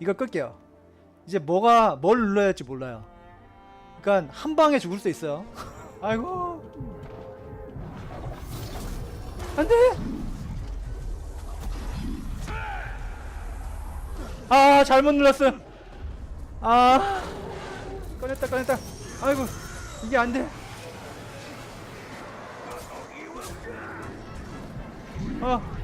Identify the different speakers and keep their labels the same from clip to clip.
Speaker 1: 이거 끌게요. 이제 뭐가 뭘 눌러야 할지 몰라요. 그러니까 한 방에 죽을 수 있어요. 아이고. 안 돼! 아, 잘못 눌렀어. 아. 꺼냈다, 꺼냈다. 아이고. 이게 안 돼. 어.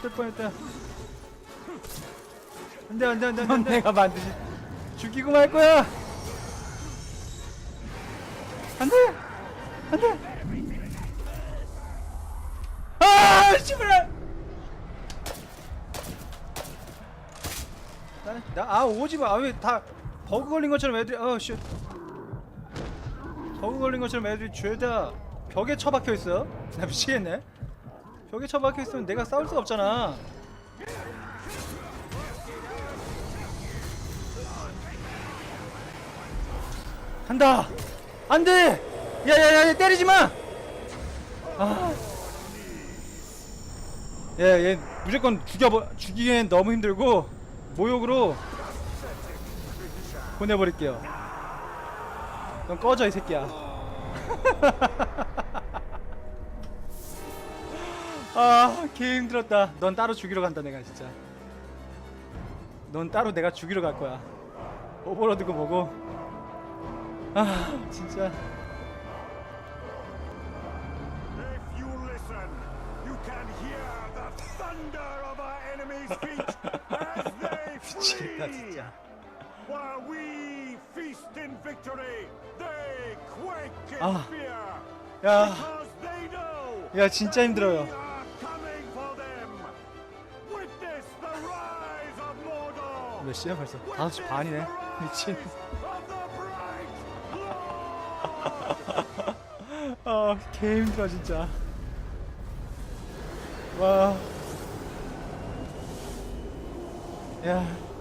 Speaker 1: 될 뻔했다. 안돼 안돼 안돼 안돼. 내가 만드지. 죽이고 말 거야. 안돼 안돼. 아 씨발. 나아 오지 마. 아, 왜 다 버그 걸린 것처럼 애들이 어 씨. 버그 걸린 것처럼 애들이 죄다 벽에 처박혀 있어. 나 미치겠네. 벽에 처박혀 있으면 내가 싸울 수가 없잖아. 간다. 안 돼. 야야야 때리지 마. 아. 얘, 얘 무조건 죽여 죽이기엔 너무 힘들고 모욕으로 보내버릴게요. 넌 꺼져 이 새끼야. 아, 개 힘들었다. 넌 따로 죽이러 간다, 내가 진짜. 넌 따로 내가 죽이러 갈 거야. 오버로드고 뭐고. 아, 진짜. 미치겠다. 진짜. Ah.
Speaker 2: fear.
Speaker 1: 야, 야, 진짜 힘들어요. 몇 시야 벌써? 5시 반이네. 미친. 아, 개 힘들어, 진짜. 와. 야.